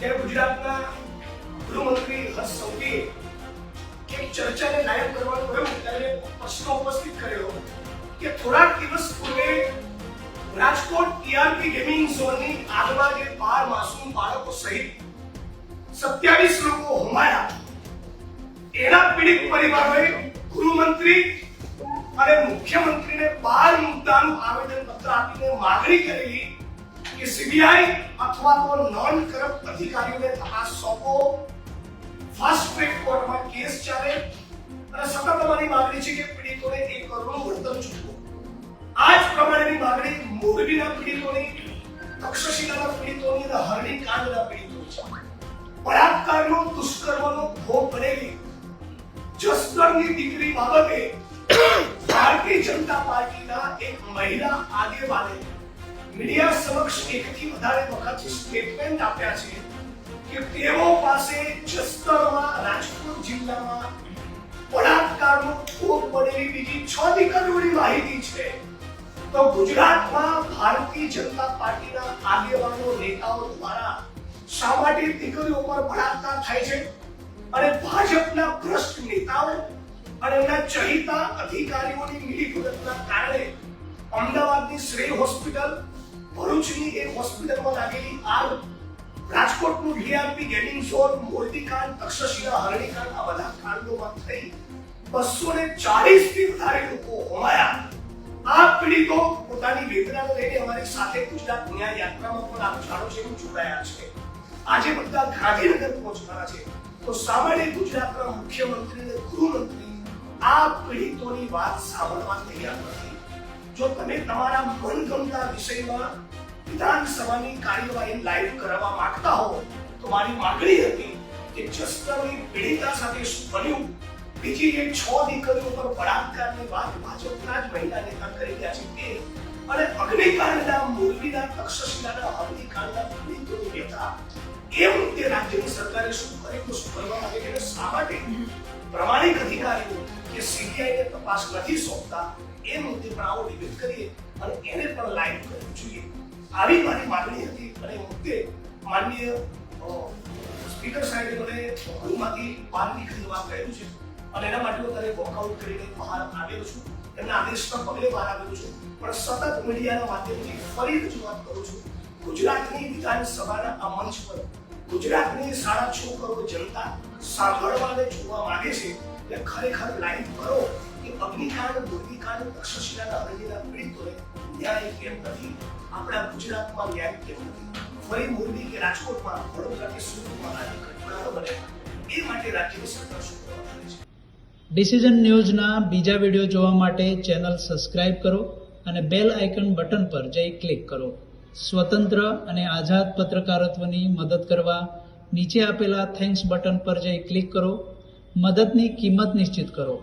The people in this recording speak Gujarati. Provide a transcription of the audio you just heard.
ત્યારે ગુજરાતના ગૃહમંત્રી હર્ષ સૌદીએ એક ચર્ચાને નાયબ કરવાનું રહ્યું ત્યારે પ્રશ્ન ઉપસ્થિત કર્યો કે થોડાક દિવસ પૂર્વે રાજકોટ ટીઆરપી ગેમિંગ ઝોનની આગમાં જે બાર માસૂમ બાળકો સહિત સત્યાવીસ લોકો હોમાયા. એના પીડિત પરિવારોએ ગૃહમંત્રી અને મુખ્યમંત્રીને બાર મુદ્દાનું આવેદન પત્ર આપીને માગણી કરેલી કે સીબીઆઈ અથવા તો નોન કરપ્ટ અધિકારીઓને તપાસ સોંપો ફાસ્ટ ટ્રેક કોર્ટમાં કેસ ચાલે? અને સતત અમારી માગણી છે કે પીડિતોને એક કરોડનું વળતર ચૂકવો. આ જ પ્રમાણેની માગણી મોરબીના પીડિતોની, તક્ષશિલાના પીડિતોની અને હરણી કાંડના પીડિતો છે. બળાત્કારનો, દુષ્કર્મનો ભોગ બનેલી, જસદણની દીકરી બાબતે ભારતીય જનતા પાર્ટીના એક મહિલા આગેવાને મીડિયા સમક્ષ એકથી વધારે વખત સ્ટેટમેન્ટ આપ્યા છે કે તેઓ પાસે જસદણમાં રાજકોટ જિલ્લામાં બળાત્કારનો ભોગ બનેલી બીજી છ દીકરીઓની માહિતી છે. તો ગુજરાતમાં ભારતીય જનતા પાર્ટીના આગેવાનો, નેતાઓ દ્વારા શા માટે દીકરીઓ પર બળાત્કાર થાય છે? અને ભાજપના ભ્રષ્ટ નેતાઓ અને એમના ચહિતા અધિકારીઓની મિલીભગતના કારણે અમદાવાદની શ્રેય હોસ્પિટલ ભરૂચની એક હોસ્પિટલમાં લાગેલી આગ, રાજકોટનું ડીઆરપી ગેમિંગ ઝોન મોરબીકાંડ, તક્ષશિલા, હરણીકાંડ, આ બધા કાંડોમાં થઈ બસો ને ચાલીસથી વધારે લોકો હોમાયા. આ પીડિતો પોતાની વેદનાને લઈને અમારી સાથે ગુજરાત ન્યાય યાત્રામાં પણ આપ જાણો એવું જોડાયા છે. આજે બધા ગાંધીનગર પહોંચવાના છે. તો સામાન્ય ગુજરાતના મુખ્યમંત્રી અને ગૃહમંત્રી આ પીડિતોની વાત સાંભળવા તૈયાર નથી. જો તમે તમારા મનગમતા વિષયમાં વિધાનસભાની કાર્યવાહી લાઈવ કરાવવા માંગતા હો તો મારી માગણી હતી કે જસદણની પીડિતા સાથે શું બન્યું? બીજી એક છ દીકરીઓ પર બળાત્કારની વાત ભાજપના જ મહિલા નેતા કરી રહ્યા છે તે અને અગ્નિકાંડના મોરબીના તક્ષશિલાના અગ્નિકાંડના પીડિતો નેતા કેમ તે રાજ્યની સરકારે શું કર્યું શું કરવા માટે શા માટે? પ્રમાણિક અધિકારીઓ કે સીબીઆઈને તપાસ નથી સોંપતા એ મુદ્દે પણ આવો ડિબેટ કરીએ અને એને પણ લાઈવ કરવું જોઈએ. આવી મારી માગણી હતી અને મુદ્દે માનનીય સ્પીકર સાહેબે મને ગૃહમાંથી બહાર નીકળી કહ્યું છે. અને એના માટે હું ત્યારે વોકઆઉટ કરીને બહાર આવેલો છું. એમના આદેશના પગલે બહાર આવેલો છું. પણ સતત મીડિયાના માધ્યમથી ફરી રજૂઆત કરું છું. ગુજરાતની વિધાનસભાના આ મંચ પર ગુજરાતની સાડા છ કરોડ જનતા સાંભળવા અને જોવા માંગે છે. એટલે ખરેખર લાઈવ કરો. કે અગ્નિકાંડ મુર્ગીકાંડ તક્ષશિલાના હરણીના પીડિતોને ન્યાય કેમ નથી? આપણા ગુજરાતમાં ન્યાય કેમ નથી? ફરી મોરબી કે રાજકોટમાં વડોદરા કે સુરતમાં આવી ઘટનાઓ બને. એ માટે રાજ્યની સરકાર શું કરવા છે? ડિસિઝન ન્યૂઝના બીજા વીડિયો જોવા માટે ચેનલ સબસ્ક્રાઇબ કરો અને બેલ આઇકન બટન પર જઈ ક્લિક કરો. સ્વતંત્ર અને આઝાદ પત્રકારત્વની મદદ કરવા નીચે આપેલા થેન્ક્સ બટન પર જઈ ક્લિક કરો. મદદની કિંમત નિશ્ચિત કરો.